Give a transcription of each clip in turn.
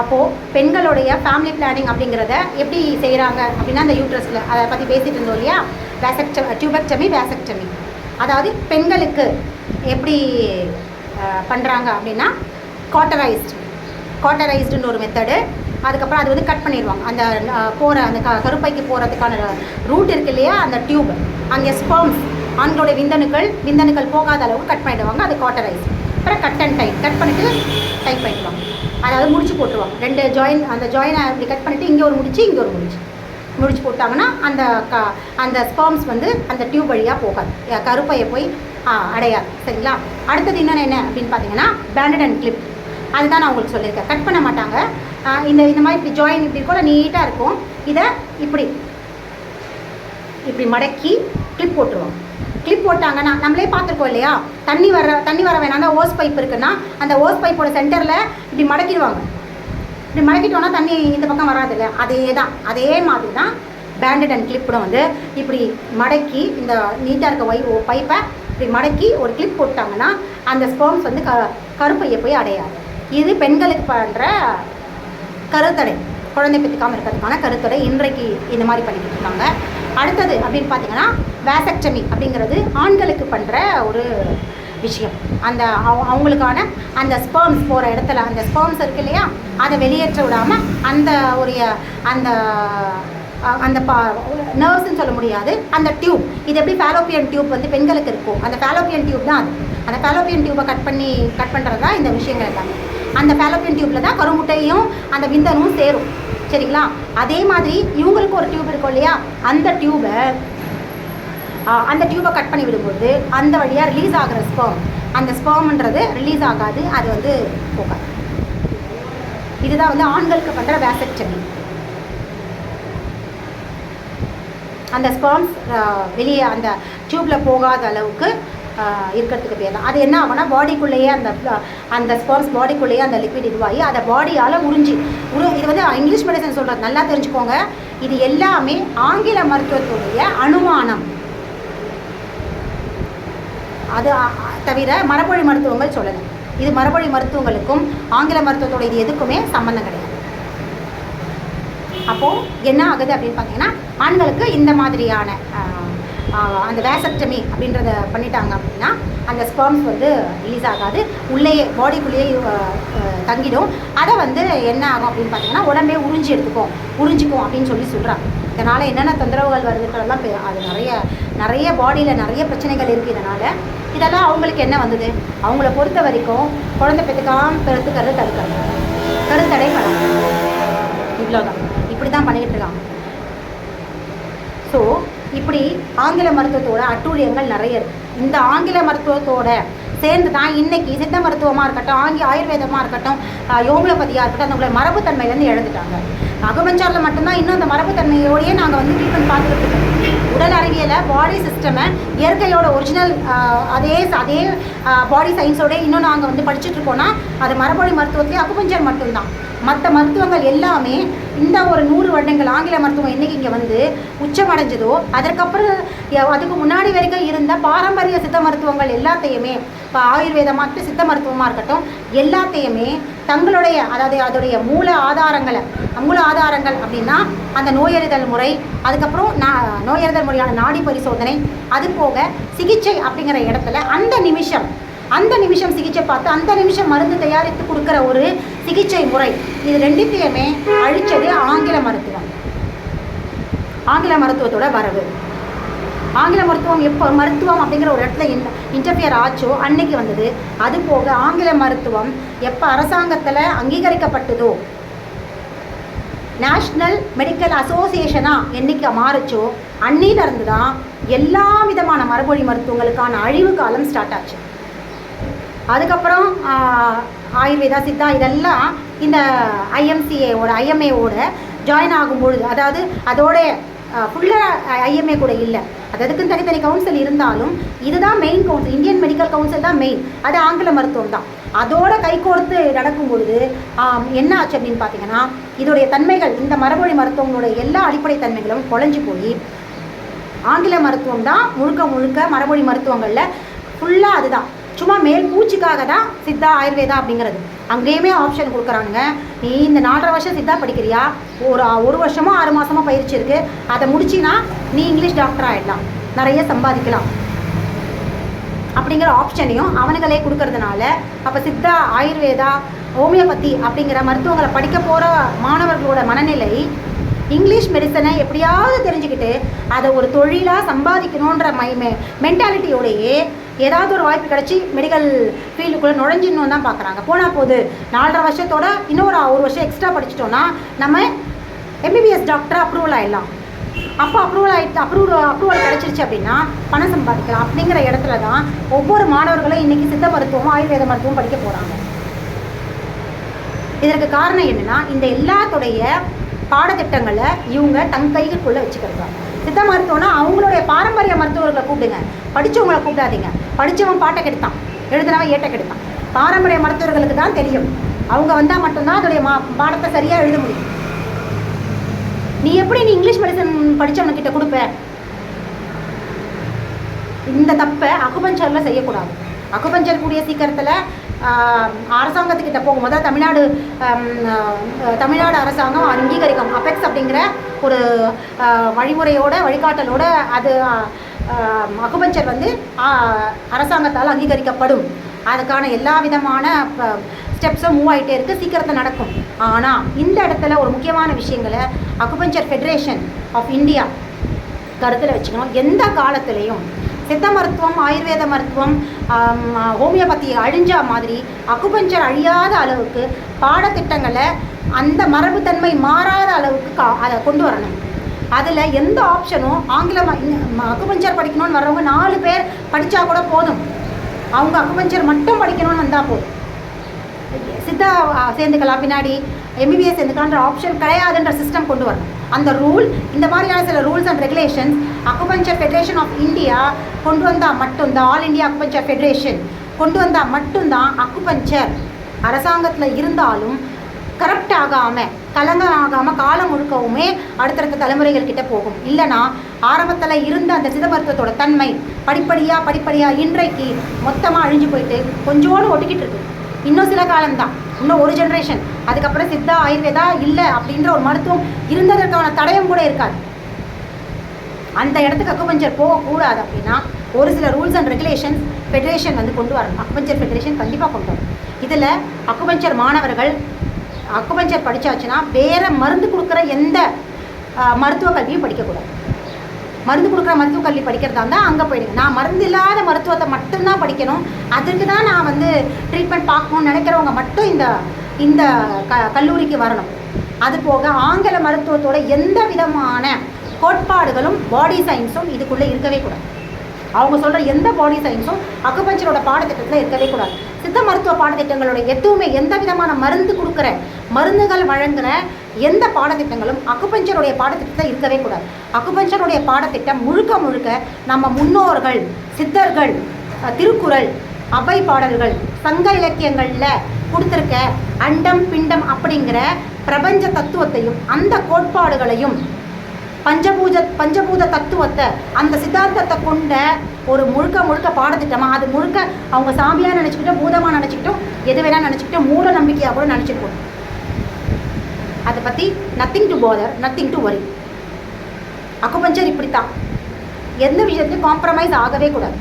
அப்போது பெண்களுடைய family planning அப்படிங்கிறத எப்படி செய்கிறாங்க அப்படின்னா அந்த யூட்ரஸில் அதை பற்றி பேசிகிட்டு இருந்தோம் இல்லையா? வேசக்ட டியூபக்டமி வேசக்டமி அதாவது பெண்களுக்கு எப்படி பண்ணுறாங்க அப்படின்னா காட்டரைஸ்டு காட்டரைஸ்டுன்னு ஒரு மெத்தடு அதுக்கப்புறம் அது வந்து கட் பண்ணிடுவாங்க. அந்த போகிற அந்த க கருப்பைக்கு போகிறதுக்கான ரூட் இருக்கு இல்லையா? அந்த டியூப் அங்கே ஸ்பம்ஸ் ஆண்களுடைய விந்தணுக்கள் விந்தணுக்கள் போகாத அளவுக்கு கட் பண்ணிடுவாங்க. அது காட்டரைஸ் அப்புறம் கட் அண்ட் டைட் கட் பண்ணிவிட்டு டைட் பண்ணிடுவாங்க அதாவது முடிச்சு போட்டுருவாங்க. ரெண்டு ஜாயின் அந்த ஜாயினை அப்படி கட் பண்ணிவிட்டு இங்கே ஒரு முடிச்சு இங்கே ஒரு முடிச்சு. முடிச்சு போட்டாங்கன்னா அந்த க அந்த ஸ்பாம்ஸ் வந்து அந்த டியூப் வழியாக போகாது. கருப்பையை போய் அடையாது. சரிங்களா? அடுத்தது இன்னொன்று என்ன அப்படின்னு பார்த்தீங்கன்னா பேண்டட் அண்ட் கிளிப் அதுதான் நான் உங்களுக்கு சொல்லியிருக்கேன். கட் பண்ண மாட்டாங்க. இந்த இந்த மாதிரி இப்படி ஜாயின் இப்படி கூட நீட்டாக இருக்கும். இதை இப்படி இப்படி மடக்கி கிளிப் போட்டுருவாங்க. கிளிப் போட்டாங்கன்னா நம்மளே பார்த்துருக்கோம் இல்லையா? தண்ணி வர தண்ணி வர வேணாம்னா ஓஸ் பைப் இருக்குன்னா அந்த ஓஸ் பைப்போட சென்டரில் இப்படி மடக்கிடுவாங்க. இப்படி மடக்கிட்டோன்னா தண்ணி இந்த பக்கம் வராது இல்லையா? அதே தான். அதே மாதிரி தான் பேண்டட் அண்ட் கிளிப்படும் வந்து இப்படி மடக்கி இந்த நீட்டாக இருக்க ஒய் பைப்பை இப்படி மடக்கி ஒரு கிளிப் போட்டாங்கன்னா அந்த ஸ்பெர்ம்ஸ் வந்து க கருப்பையை போய் அடையாது. இது பெண்களுக்கு பண்ணுற கருத்தடை. குழந்தை பெற்றுக்காமல் இருக்கிறதுக்கான கருத்தடை இன்றைக்கு இந்த மாதிரி பண்ணிக்கிட்டு இருக்காங்க. அடுத்தது அப்படின்னு பார்த்தீங்கன்னா வேசக்டமி அப்படிங்கிறது ஆண்களுக்கு பண்ணுற ஒரு விஷயம். அந்த அவ- அவங்களுக்கான அந்த ஸ்பேம்ஸ் போகிற இடத்துல அந்த ஸ்பேம்ஸ் இருக்கு இல்லையா? அதை வெளியேற்ற விடாமல் அந்த உரிய அந்த அந்த பா நர்வ்ஸ்ன்னு சொல்ல முடியாது. அந்த டியூப் இது எப்படி ஃபேலோப்பியன் டியூப் வந்து பெண்களுக்கு இருக்கும் அந்த ஃபேலோப்பியன் டியூப் தான் அது. அந்த ஃபேலோப்பியன் டியூப்பை கட் பண்ணி கட் பண்ணுறது தான் இந்த விஷயங்கள் எல்லாமே. அந்த ஃபேலோப்பியன் டியூப்பில் தான் கருமுட்டையும் அந்த விந்தனும் சேரும். சரிங்களா? அதே மாதிரி இவங்களுக்கு ஒரு டியூப் இருக்கும் இல்லையா? அந்த டியூபை அந்த டியூபை கட் பண்ணி விடும்போது அந்த வழியாக ரிலீஸ் ஆகிற ஸ்பேம் அந்த ஸ்பேம்ன்றது ரிலீஸ் ஆகாது. அது வந்து போகாது. இதுதான் வந்து ஆண்களுக்கு பண்ணுற வேசக்டமி அந்த ஸ்பெர்ம்ஸ் வெளியே அந்த டியூப்பில் போகாத அளவுக்கு இருக்கிறதுக்கு பேர் தான். அது என்ன ஆகும்னா பாடிக்குள்ளேயே அந்த அந்த ஸ்பான்ஸ் பாடிக்குள்ளேயே அந்த லிக்விட் இதுவாகி அதை பாடியால் உறிஞ்சி உரு இது வந்து இங்கிலீஷ் மெடிசன் சொல்கிறது நல்லா தெரிஞ்சுக்கோங்க. இது எல்லாமே ஆங்கில மருத்துவத்துடைய அனுமானம். அது தவிர மரபொழி மருத்துவங்கள் சொல்லலை. இது மரபொழி மருத்துவங்களுக்கும் ஆங்கில மருத்துவத்தோட இது எதுக்குமே சம்மந்தம் கிடையாது. அப்போது என்ன ஆகுது அப்படின்னு பார்த்தீங்கன்னா ஆண்களுக்கு இந்த மாதிரியான அந்த வேசக்டமி அப்படின்றத பண்ணிட்டாங்க அப்படின்னா அந்த ஸ்பெர்ம்ஸ் வந்து ரிலீஸ் ஆகாது. உள்ளேயே பாடிக்குள்ளேயே தங்கிடும். அதை வந்து என்ன ஆகும் அப்படின்னு பார்த்தீங்கன்னா உடம்பே உறிஞ்சி எடுத்துக்கும். உறிஞ்சிக்கும் அப்படின்னு சொல்லி சொல்கிறாங்க இதனால் என்னென்ன தொந்தரவுகள் வருதுன்றதெல்லாம் அது நிறைய நிறைய பாடியில் நிறைய பிரச்சனைகள் இருக்குது இதனால். இதெல்லாம் அவங்களுக்கு என்ன வந்தது? அவங்கள பொறுத்த வரைக்கும் குழந்தை பெற்றுக்காம பிறத்துக்கிறது தடுக்கிறது. கருத்தடை பண்ணணும் இவ்வளோதான் இப்படி தான் பண்ணிக்கிட்டு இருக்காங்க. ஸோ இப்படி ஆங்கில மருத்துவத்தோட அட்டூழியங்கள் நிறைய இருக்கு. இந்த ஆங்கில மருத்துவத்தோட சேர்ந்து தான் இன்னைக்கு சித்த மருத்துவமாக இருக்கட்டும் ஆங்கி ஆயுர்வேதமாக இருக்கட்டும் யோமியோபதியாக இருக்கட்டும் அந்த உங்களை மரபுத்தன்மையிலேருந்து இழந்துட்டாங்க அகமஞ்சாரில் மட்டும்தான் இன்னும் அந்த மரபுத்தன்மையோடயே நாங்கள் வந்து ட்ரீட்மெண்ட் பார்த்துட்டு இருக்கோம். உடல் அறிவியலை பாடி சிஸ்டமை இயற்கையோட ஒரிஜினல் அதே அதே பாடி சயின்ஸோட இன்னும் நாங்கள் வந்து படிச்சுட்டு இருக்கோம்னா அது மரபொழி மருத்துவத்திலே அக்குபஞ்சர் மட்டும்தான். மற்ற மருத்துவங்கள் எல்லாமே இந்த ஒரு நூறு வருடங்கள் ஆங்கில மருத்துவம் என்றைக்கு இங்கே வந்து உச்சமடைஞ்சதோ அதற்கப்புறம் அதுக்கு முன்னாடி வரைக்கும் இருந்த பாரம்பரிய சித்த மருத்துவங்கள் எல்லாத்தையுமே இப்போ ஆயுர்வேதமாக இருக்கட்டும் சித்த மருத்துவமாக இருக்கட்டும் எல்லாத்தையுமே தங்களுடைய அதாவது அதோடைய மூல ஆதாரங்களை மூல ஆதாரங்கள் அப்படின்னா அந்த நோயறிதல் முறை அதுக்கப்புறம் நான் நோயறிதல் முறையான நாடி பரிசோதனை அது போக சிகிச்சை அப்படிங்கிற இடத்துல அந்த நிமிஷம் அந்த நிமிஷம் சிகிச்சை பார்த்து அந்த நிமிஷம் மருந்து தயாரித்து கொடுக்குற ஒரு சிகிச்சை முறை. இது ரெண்டுத்தையுமே அழிச்சது ஆங்கில மருத்துவம். ஆங்கில மருத்துவத்தோட வரவு. ஆங்கில மருத்துவம் எப்போ மருத்துவம் அப்படிங்கிற ஒரு இடத்துல இன் இன்டர்ஃபியர் ஆச்சோ அன்னைக்கு வந்தது. அது போக ஆங்கில மருத்துவம் எப்போ அரசாங்கத்தில் அங்கீகரிக்கப்பட்டதோ நேஷ்னல் மெடிக்கல் அசோசியேஷனாக என்னைக்கு மாறுச்சோ அன்னிலிருந்து தான் எல்லா விதமான மரபொழி மருத்துவங்களுக்கான அழிவு காலம் ஸ்டார்ட் ஆச்சு. அதுக்கப்புறம் ஆயுர்வேதா சித்தா இதெல்லாம் இந்த ஐஎம்சிஏவோட ஐஎம்ஏவோட ஜாயின் ஆகும்பொழுது அதாவது அதோட ஃபுல்லாக ஐஎம்ஏ கூட இல்லை. அது அதுக்குன்னு தனித்தனி கவுன்சில் இருந்தாலும் இதுதான் main council Indian medical council தான் மெயின் அது ஆங்கில மருத்துவம் தான். அதோட கைகோர்த்து நடக்கும் பொழுது என்ன ஆச்சு அப்படின்னு பார்த்தீங்கன்னா இதோடைய தன்மைகள் இந்த மரபொழி மருத்துவங்களுடைய எல்லா அடிப்படை தன்மைகளும் குழஞ்சி போய் ஆங்கில மருத்துவம் தான் முழுக்க முழுக்க மரபொழி மருத்துவங்களில் ஃபுல்லாக அதுதான். சும்மா மேல் பூச்சிக்காக தான் சித்தா ஆயுர்வேதா அப்படிங்கிறது. அங்கேயுமே ஆப்ஷன் கொடுக்குறாங்க நீ இந்த நாலரை வருஷம் சித்தா படிக்கிறியா? ஒரு ஒரு வருஷமோ ஆறு மாதமோ பயிற்சி இருக்குது அதை முடிச்சின்னா நீ இங்கிலீஷ் டாக்டர் ஆகிடலாம் நிறைய சம்பாதிக்கலாம். அப்படிங்கிற ஆப்ஷனையும் அவனுங்களே கொடுக்கறதுனால அப்போ சித்தா ஆயுர்வேதா ஹோமியோபதி அப்படிங்கிற மருத்துவங்களை படிக்க போகிற மாணவர்களோட மனநிலை இங்கிலீஷ் மெடிசனை எப்படியாவது தெரிஞ்சுக்கிட்டு அதை ஒரு தொழிலாக சம்பாதிக்கணுன்ற மை மென்டாலிட்டியோடையே ஏதாவது ஒரு வாய்ப்பு கிடச்சி மெடிக்கல் ஃபீல்டுக்குள்ளே நுழைஞ்சிடணும் தான் பார்க்குறாங்க. போனால் போது நாலரை வருஷத்தோட இன்னொரு ஒரு வருஷம் எக்ஸ்ட்ரா படிச்சிட்டோன்னா நம்ம எம்பிபிஎஸ் டாக்டர் அப்ரூவல் ஆகிடலாம் அப்போ அப்ரூவல் ஆகிட்டு அப்ரூவல் அப்ரூவல் கிடச்சிருச்சு அப்படின்னா பணம் சம்பாதிக்கலாம் அப்படிங்கிற இடத்துல தான் ஒவ்வொரு மாணவர்களும் இன்றைக்கி சித்த மருத்துவம் ஆயுர்வேத மருத்துவம் படிக்க போகிறாங்க இதற்கு காரணம் என்னென்னா இந்த எல்லாத்துடைய பாடத்திட்டங்களை இவங்க தன் கைகளுக்குள்ளே வச்சுக்கிறது சித்த மருத்துவம்னா அவங்களுடைய பாரம்பரிய மருத்துவர்களை கூப்பிடுங்க. படித்தவங்களை கூப்பிடாதீங்க. படித்தவன் பாட்டை கெடுத்தான். எழுதுனவன் ஏட்டை கெடுத்தான். பாரம்பரிய மருத்துவர்களுக்கு தான் தெரியும். அவங்க வந்தால் மட்டும்தான் அதோடைய மா பாடத்தை சரியாக எழுத முடியும். நீ எப்படி நீ இங்கிலீஷ் மெடிசன் படித்தவனுக்கிட்ட கொடுப்ப? இந்த தப்பை அகுபஞ்சரில் செய்யக்கூடாது. அகுபஞ்சர் கூடிய சீக்கிரத்தில் அரசாங்கத்துக்கிட்ட போகும்போது தமிழ்நாடு தமிழ்நாடு அரசாங்கம் அங்கீகரிக்கும். அபெக்ஸ் அப்படிங்கிற ஒரு வழிமுறையோட வழிகாட்டலோட அது ஆஹ், வந்து அரசாங்கத்தால் அங்கீகரிக்கப்படும். அதுக்கான எல்லா விதமான ஸ்டெப்ஸும் மூவ் ஆகிட்டே இருக்குது சீக்கிரத்தில் நடக்கும். ஆனால் இந்த இடத்துல ஒரு முக்கியமான விஷயங்களை அக்குபஞ்சர் ஃபெடரேஷன் ஆஃப் இந்தியா கருத்தில் வச்சுக்கணும். எந்த காலத்திலையும் சித்த மருத்துவம் ஆயுர்வேத மருத்துவம் ஹோமியோபதி அழிஞ்ச மாதிரி அக்குபஞ்சர் அழியாத அளவுக்கு பாடத்திட்டங்களை அந்த மரபுத்தன்மை மாறாத அளவுக்கு கா அதை கொண்டு வரணும். அதில் எந்த ஆப்ஷனும் ஆங்கிலம் அக்குபஞ்சர் படிக்கணும்னு வர்றவங்க நாலு பேர் படித்தா கூட போதும். அவங்க அக்குபஞ்சர் மட்டும் படிக்கணும்னு வந்தால் போதும். சித்தா சேர்ந்துக்கலாம். பின்னாடி எம்பிபிஎஸ் சேர்ந்துக்கலான்ற ஆப்ஷன் கிடையாதுன்ற சிஸ்டம் கொண்டு வரணும். அந்த ரூல் இந்த மாதிரியான சில rules and regulations acupuncture federation of India கொண்டு வந்தால் மட்டும்தான் ஆல் இந்தியா அக்குபஞ்சர் ஃபெடரேஷன் கொண்டு வந்தால் மட்டும்தான் அக்குபஞ்சர் அரசாங்கத்தில் இருந்தாலும் கரப்ட் ஆகாமல் கலங்கம் ஆகாமல் காலம் முழுக்கவுமே அடுத்தடுத்த தலைமுறைகள் கிட்டே போகும். இல்லைனா ஆரம்பத்தில் இருந்த அந்த சிதம்பரத்தோட தன்மை படிப்படியாக படிப்படியாக இன்றைக்கு மொத்தமாக அழிஞ்சு போயிட்டு கொஞ்சோடு ஒட்டிக்கிட்டு இருக்கு. இன்னும் சில காலம்தான். இன்னும் ஒரு ஜென்ரேஷன் அதுக்கப்புறம் சித்தா ஆயுர்வேதா இல்லை அப்படின்ற ஒரு மருத்துவம் இருந்ததற்கான தடயம் கூட இருக்காது. அந்த இடத்துக்கு அக்குபஞ்சர் போகக்கூடாது அப்படின்னா ஒரு சில ரூல்ஸ் அண்ட் ரெகுலேஷன்ஸ் ஃபெடரேஷன் வந்து கொண்டு வரணும். அக்குபஞ்சர் ஃபெடரேஷன் கண்டிப்பாக கொண்டு வரும் இதில் அக்குபஞ்சர் மாணவர்கள் அக்குபஞ்சர் படித்தாச்சுன்னா வேறு மருந்து கொடுக்குற எந்த மருத்துவக் மருத்துவ கல்வியும் படிக்கக்கூடாது. மருந்து கொடுக்குற மருத்துவ கல்வி படிக்கிறதா இருந்தால் அங்கே போயிடுங்க. நான் மருந்து இல்லாத மருத்துவத்தை மட்டும்தான் படிக்கணும். அதுக்கு தான் நான் வந்து ட்ரீட்மெண்ட் பார்க்கணும்னு நினைக்கிறவங்க மட்டும் இந்த இந்த க கல்லூரிக்கு வரணும். அது போக ஆங்கில மருத்துவத்தோட எந்த விதமான கோட்பாடுகளும் பாடி சயின்ஸும் இதுக்குள்ளே இருக்கவே கூடாது. அவங்க சொல்கிற எந்த பாடி சயின்ஸும் அக்குபஞ்சரோட பாடத்திட்டத்தில் இருக்கவே கூடாது. சித்த மருத்துவ பாடத்திட்டங்களோட எதுவுமே எந்த விதமான மருந்து கொடுக்குற மருந்துகள் வழங்கின எந்த பாடத்திட்டங்களும் அக்குபஞ்சருடைய பாடத்திட்டத்தில் இருக்கவே கூடாது. அக்குபஞ்சருடைய பாடத்திட்டம் முழுக்க முழுக்க நம்ம முன்னோர்கள் சித்தர்கள் திருக்குறள் அவை பாடல்கள் சங்க இலக்கியங்களில் கொடுத்துருக்க அண்டம் பிண்டம் அப்படிங்கிற பிரபஞ்ச தத்துவத்தையும் அந்த கோட்பாடுகளையும் பஞ்சபூஜ பஞ்சபூத தத்துவத்தை அந்த சித்தாந்தத்தை கொண்ட ஒரு முழுக்க முழுக்க பாடத்திட்டமாக அது முழுக்க அவங்க சாமியாக நினச்சிக்கிட்டோம் பூதமாக நினச்சிக்கிட்டோம் எது வேணால் நினச்சிக்கிட்டோம் மூட நம்பிக்கையாக கூட நினச்சிருக்கோம் அதை பற்றி nothing to bother nothing to worry acupuncture இப்படித்தான். எந்த விஷயத்துலையும் காம்ப்ரமைஸ் ஆகவே கூடாது.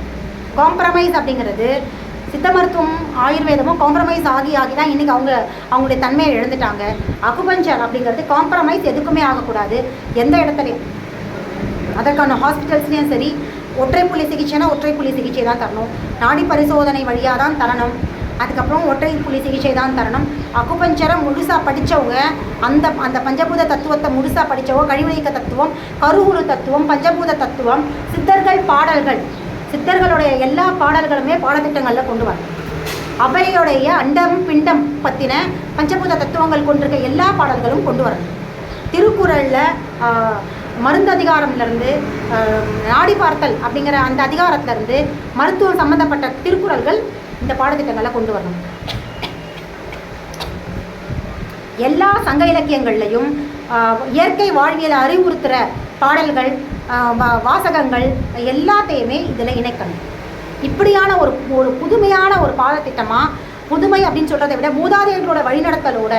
காம்ப்ரமைஸ் அப்படிங்கிறது சித்த மருத்துவம் ஆயுர்வேதமும் காம்ப்ரமைஸ் ஆகி ஆகி தான் இன்றைக்கி அவங்க அவங்களுடைய தன்மையை இழந்துட்டாங்க. அக்குபஞ்சர் அப்படிங்கிறது காம்ப்ரமைஸ் எதுக்குமே ஆகக்கூடாது. எந்த இடத்துலையும். அதற்கான ஹாஸ்பிட்டல்ஸ்லேயும் சரி ஒற்றை புள்ளி சிகிச்சைனா ஒற்றை புள்ளி சிகிச்சை தான் தரணும். நாடி பரிசோதனை வழியாக தான் தரணும். அதுக்கப்புறம் ஒற்றை புள்ளி சிகிச்சை தான் தரணும். அக்குபஞ்சரை முழுசாக படித்தவங்க அந்த அந்த பஞ்சபூத தத்துவத்தை முழுசாக படித்தவங்க கழிவுநீக்க தத்துவம் கருவுரு தத்துவம் பஞ்சபூத தத்துவம் சித்தர்கள் பாடல்கள் சித்தர்களுடைய எல்லா பாடல்களுமே பாடத்திட்டங்களில் கொண்டு வரணும். அவையுடைய அண்டம் பிண்டம் பற்றின பஞ்சபூத தத்துவங்கள் கொண்டிருக்க எல்லா பாடல்களும் கொண்டு வரணும். திருக்குறளில் மருந்து அதிகாரம்லேருந்து நாடி பார்த்தல் அப்படிங்கிற அந்த அதிகாரத்திலேருந்து மருத்துவம் சம்மந்தப்பட்ட திருக்குறள்கள் இந்த பாடத்திட்டங்களை கொண்டு வரணும். எல்லா சங்க இலக்கியங்கள்லையும் இயற்கை வாழ்வியலை அறிவுறுத்துகிற பாடல்கள் வா- வாசகங்கள் எல்லாத்தையுமே இதில் இணைக்கணும். இப்படியான ஒரு ஒரு புதுமையான ஒரு பாடத்திட்டமாக புதுமை அப்படின்னு சொல்கிறத விட மூதாதையர்களோட வழிநடத்தலோட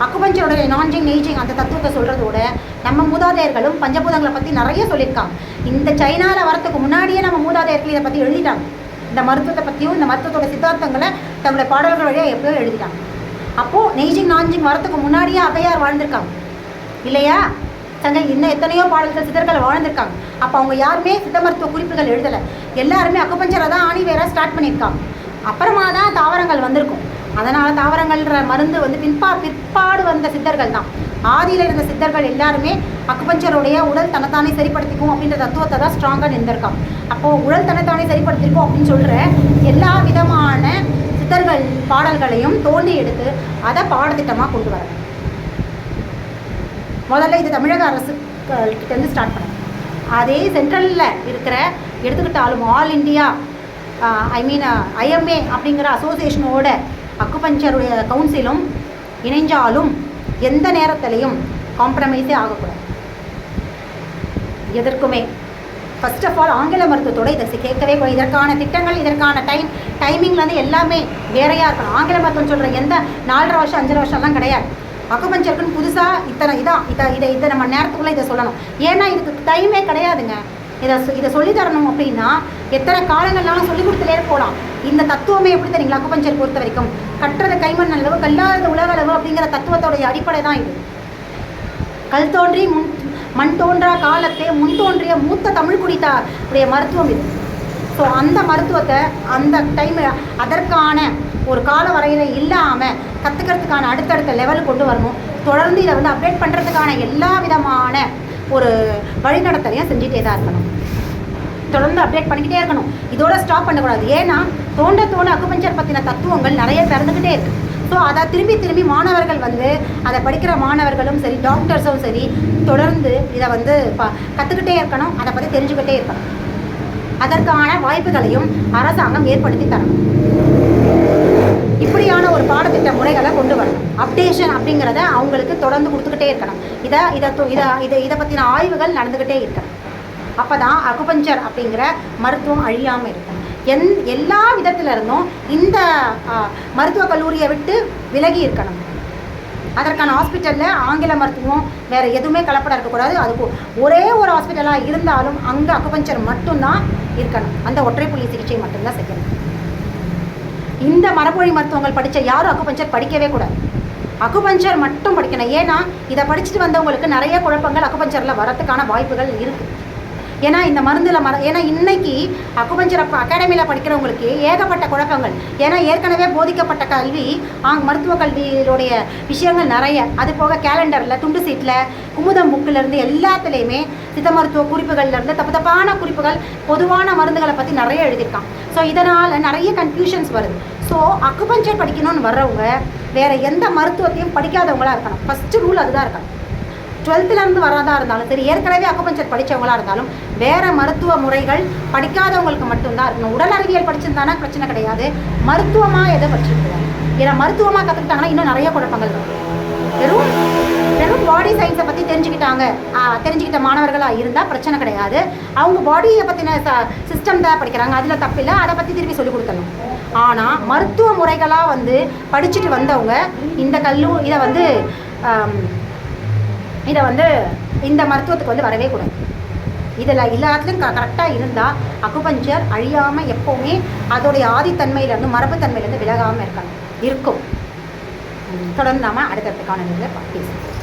அக்குபஞ்சரோட நான்ஜிங் நெய்ஜிங் அந்த தத்துவத்தை சொல்கிறதோட நம்ம மூதாதையர்களும் பஞ்சபூதங்களை பற்றி நிறைய சொல்லியிருக்காங்க. இந்த சைனாவில் வரத்துக்கு முன்னாடியே நம்ம மூதாதையர்கள் இதை பற்றி எழுதிட்டாங்க. இந்த மருத்துவத்தை பற்றியும் இந்த மருத்துவத்தோட சித்தாந்தங்களை தன்னுடைய பாடல்கள் வழியாக எப்பயோ எழுதிட்டாங்க. அப்போது நெய்ஜிங் நாஞ்சிங் வரத்துக்கு முன்னாடியே அவையார் வாழ்ந்திருக்காங்க. இல்லையா? சங்க இன்னும் எத்தனையோ பாடல்கள் சித்தர்கள் வாழ்ந்திருக்காங்க. அப்போ அவங்க யாருமே சித்த மருத்துவ குறிப்புகள் எழுதலை. எல்லாருமே அக்குபஞ்சரை தான் ஆணி வேற ஸ்டார்ட் பண்ணியிருக்காங்க. அப்புறமா தான் தாவரங்கள் வந்திருக்கும். அதனால் தாவரங்கள்ன்ற மருந்து வந்து பின்பா பிற்பாடு வந்த சித்தர்கள் தான். ஆதியில் இருந்த சித்தர்கள் எல்லாருமே அக்குபஞ்சருடைய உடல் தன்னைத்தானே சரிப்படுத்திக்கும் அப்படின்ற தத்துவத்தை தான் ஸ்ட்ராங்காக நின்றிருக்காங்க. அப்போது உடல் தன்னைத்தானே சரிப்படுத்திருக்கோம் அப்படின்னு சொல்கிற எல்லா விதமான சித்தர்கள் பாடல்களையும் தோண்டி எடுத்து அதை பாடத்திட்டமாக கொண்டு வரணும். முதல்ல இது தமிழக அரசு கிட்டேருந்து ஸ்டார்ட் பண்ணேன் அதே சென்ட்ரலில் இருக்கிற எடுத்துக்கிட்டாலும் all India I mean IMA அப்படிங்கிற அசோசியேஷனோட அக்குபஞ்சருடைய கவுன்சிலும் இணைஞ்சாலும் எந்த நேரத்திலையும் காம்ப்ரமைஸே ஆகக்கூடாது. எதற்குமே. ஃபர்ஸ்ட் ஆஃப் ஆல் ஆங்கில மருத்துவத்தோட இதை கேட்கவே கூடாது. இதற்கான திட்டங்கள் இதற்கான டைம் டைமிங்லேருந்து எல்லாமே வேறையாக இருக்கணும். ஆங்கில மருத்துவம் சொல்கிற எந்த நாலரை வருஷம் அஞ்சரை வருஷம்லாம் கிடையாது. அக்குபஞ்சருக்குன்னு புதுசாக இத்தனை இதான் இதை இதை இதை நம்ம நேரத்துக்குள்ளே இதை சொல்லணும். ஏன்னா இதுக்கு டைமே கிடையாதுங்க. இதை இதை சொல்லி தரணும் அப்படின்னா எத்தனை காலங்கள்னாலும் சொல்லி கொடுத்துட்டே போகலாம். இந்த தத்துவமே எப்படி தெரியுங்களா அக்குபஞ்சர் பொறுத்த வரைக்கும்? கட்டுறது கைமண் அளவு கல்லாதது உலக அளவு அப்படிங்கிற தத்துவத்தோடைய அடிப்படை தான் இது. கல் தோன்றி முன் மண் தோன்றா காலத்தே முன் தோன்றிய மூத்த தமிழ் குடித்தார். உடைய மருத்துவம் இது. ஸோ அந்த மருத்துவத்தை அந்த டைம் அதற்கான ஒரு கால வரையில் இல்லாமல் கற்றுக்கிறதுக்கான அடுத்தடுத்த லெவல் கொண்டு வரணும். தொடர்ந்து இதை வந்து அப்டேட் பண்ணுறதுக்கான எல்லா விதமான ஒரு வழிநடத்தலையும் செஞ்சுட்டே தான் இருக்கணும். தொடர்ந்து அப்டேட் பண்ணிக்கிட்டே இருக்கணும். இதோட ஸ்டாப் பண்ணக்கூடாது. ஏன்னா தோண்ட தோண்ட அக்குபஞ்சர் பற்றின தத்துவங்கள் நிறைய பிறந்துக்கிட்டே இருக்குது ஸோ அதை திரும்பி திரும்பி மாணவர்கள் வந்து அதை படிக்கிற மாணவர்களும் சரி டாக்டர்ஸும் சரி தொடர்ந்து இதை வந்து ப கற்றுக்கிட்டே இருக்கணும். அதை பற்றி தெரிஞ்சுக்கிட்டே இருக்கணும். அதற்கான வாய்ப்புகளையும் அரசாங்கம் ஏற்படுத்தி தரணும். இப்படியான ஒரு பாடத்திட்ட முறைகளை கொண்டு வரணும். அப்டேஷன் அப்படிங்கிறத அவங்களுக்கு தொடர்ந்து கொடுத்துக்கிட்டே இருக்கணும். இதை இதை இதை இதை இதை பற்றின ஆய்வுகள் நடந்துக்கிட்டே இருக்கணும். அப்போ தான் அகுபஞ்சர் அப்படிங்கிற மருத்துவம் அழியாமல் இருக்கணும் எந் எல்லா விதத்தில் இருந்தும் இந்த மருத்துவக் கல்லூரியை விட்டு விலகி இருக்கணும். அதற்கான ஹாஸ்பிட்டலில் ஆங்கில மருத்துவம் வேறு எதுவுமே கலப்படம் இருக்கக்கூடாது. அதுக்கு ஒரே ஒரு ஹாஸ்பிட்டலாக இருந்தாலும் அங்கே அக்குபஞ்சர் மட்டும்தான் இருக்கணும். அந்த ஒற்றைப்புள்ளி சிகிச்சை மட்டும்தான் செய்யணும். இந்த மரபொழி மருத்துவங்கள் படித்த யாரும் அக்குபஞ்சர் படிக்கவே கூடாது. அக்குபஞ்சர் மட்டும் படிக்கணும். ஏன்னா இதை படிச்சுட்டு வந்தவங்களுக்கு நிறைய குழப்பங்கள் அக்குபஞ்சரில் வரத்துக்கான வாய்ப்புகள் இருக்குது ஏன்னா இந்த மருந்தில் மர ஏன்னா இன்னைக்கு அக்குபஞ்சர் அகாடமியில் படிக்கிறவங்களுக்கு ஏகப்பட்ட குழப்பங்கள். ஏன்னா ஏற்கனவே போதிக்கப்பட்ட கல்வி ஆங் மருத்துவ கல்வியிலுடைய விஷயங்கள் நிறைய. அது போக கேலண்டரில் துண்டு சீட்டில் குமுதம் புக்கிலேருந்து எல்லாத்துலேயுமே சித்த மருத்துவ குறிப்புகள்லேருந்து தப்பு தப்பான குறிப்புகள் பொதுவான மருந்துகளை பற்றி நிறைய எழுதியிருக்கான். ஸோ இதனால் நிறைய கன்ஃபியூஷன்ஸ் வருது. ஸோ அக்குபஞ்சர் படிக்கணும்னு வர்றவங்க வேறு எந்த மருத்துவத்தையும் படிக்காதவங்களா இருக்கணும். ஃபஸ்ட்டு ரூல் அதுதான் இருக்கணும். டுவெல்த்துலேருந்து வரதா இருந்தாலும் சரி ஏற்கனவே அக்குபஞ்சர் படித்தவங்களா இருந்தாலும் வேறு மருத்துவ முறைகள் படிக்காதவங்களுக்கு மட்டும்தான் இருக்கணும். உடல் அறிவியல் படிச்சிருந்தானா பிரச்சனை கிடையாது. மருத்துவமாக எதை படிச்சிருக்கிறாங்க ஏன்னா மருத்துவமாக கற்றுக்கிட்டாங்கன்னா இன்னும் நிறைய குழப்பங்கள் இருக்கும் வெறும் வெறும் பாடி சயின்ஸை பற்றி தெரிஞ்சுக்கிட்டாங்க. தெரிஞ்சுக்கிட்ட மாணவர்களாக இருந்தால் பிரச்சனை கிடையாது. அவங்க பாடியை பற்றின சிஸ்டம் தான் படிக்கிறாங்க. அதில் தப்பில்லை. அதை பற்றி திருப்பி சொல்லிக் கொடுத்தணும் ஆனால் மருத்துவ முறைகளாக வந்து படிச்சுட்டு வந்தவங்க இந்த கல்லூ இதை வந்து இதை வந்து இந்த மருத்துவத்துக்கு வந்து வரவே கூடாது. இதில் எல்லாத்துலேயும் க கரெக்டாக இருந்தால் அக்குபஞ்சர் அழியாமல் எப்போவுமே அதோடைய ஆதித்தன்மையிலேருந்து மரபுத்தன்மையிலேருந்து விலகாமல் இருக்கணும். இருக்கும். தொடர்ந்து நாம அடுத்தடுத்த காணொலியில் பேசுவோம்.